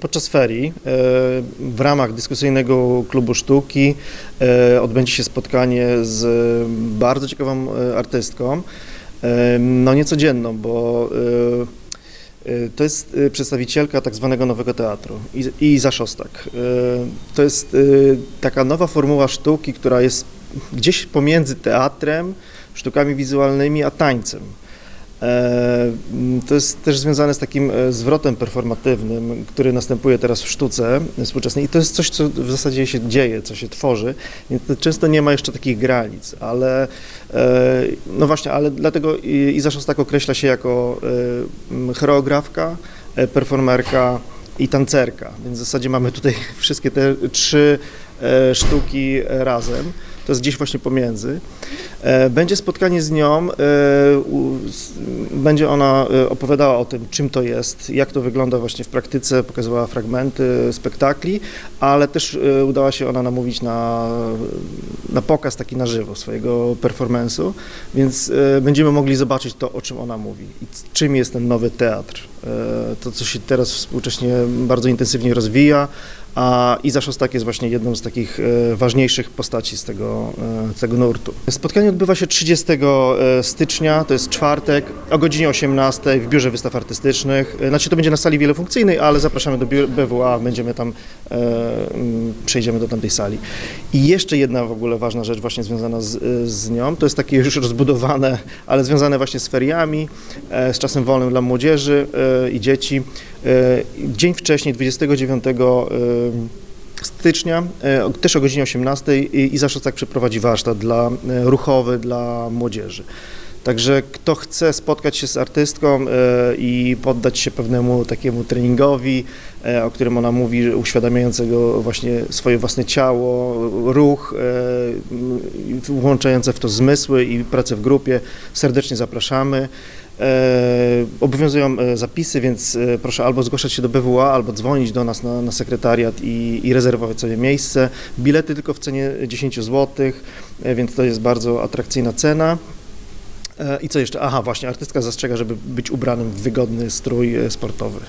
Podczas ferii e, w ramach dyskusyjnego klubu sztuki e, odbędzie się spotkanie z bardzo ciekawą e, artystką, e, no niecodzienną, bo e, e, to jest e, przedstawicielka tak zwanego nowego teatru, Iz- Iza Szostak. E, To jest e, taka nowa formuła sztuki, która jest gdzieś pomiędzy teatrem, sztukami wizualnymi, a tańcem. E, m, To jest też związane z takim e, zwrotem performatywnym, który następuje teraz w sztuce współczesnej. I to jest coś, co w zasadzie się dzieje, co się tworzy, często nie ma jeszcze takich granic, ale e, no właśnie, ale dlatego Iza Szostak określa się jako e, m, choreografka, performerka i tancerka, więc w zasadzie mamy tutaj wszystkie te trzy sztuki e, razem. To jest gdzieś właśnie pomiędzy. E, Będzie spotkanie z nią, e, będzie ona opowiadała o tym, czym to jest, jak to wygląda właśnie w praktyce, pokazywała fragmenty spektakli, ale też udała się ona namówić na, na pokaz taki na żywo swojego performance'u, więc będziemy mogli zobaczyć to, o czym ona mówi i czym jest ten nowy teatr. To, co się teraz współcześnie bardzo intensywnie rozwija, a Iza Szostak jest właśnie jedną z takich e, ważniejszych postaci z tego, e, tego nurtu. Spotkanie odbywa się 30 e, stycznia, to jest czwartek, o godzinie 18 w Biurze Wystaw Artystycznych. Znaczy to będzie na sali wielofunkcyjnej, ale zapraszamy do BWA, będziemy tam, e, m, przejdziemy do tamtej sali. I jeszcze jedna w ogóle ważna rzecz właśnie związana z, z nią, to jest takie już rozbudowane, ale związane właśnie z feriami, z czasem wolnym dla młodzieży i dzieci. E, Dzień wcześniej, 29 e, stycznia, e, też o godzinie 18 i Iza Szostak przeprowadzi warsztat dla, ruchowy dla młodzieży. Także kto chce spotkać się z artystką i poddać się pewnemu takiemu treningowi, o którym ona mówi, uświadamiającego właśnie swoje własne ciało, ruch, włączające w to zmysły i pracę w grupie, serdecznie zapraszamy. E, obowiązują e, zapisy, więc e, proszę albo zgłaszać się do BWA, albo dzwonić do nas na, na sekretariat i, i rezerwować sobie miejsce. Bilety tylko w cenie 10 zł, więc to jest bardzo atrakcyjna cena. I co jeszcze? Aha, właśnie, artystka zastrzega, żeby być ubranym w wygodny strój sportowy.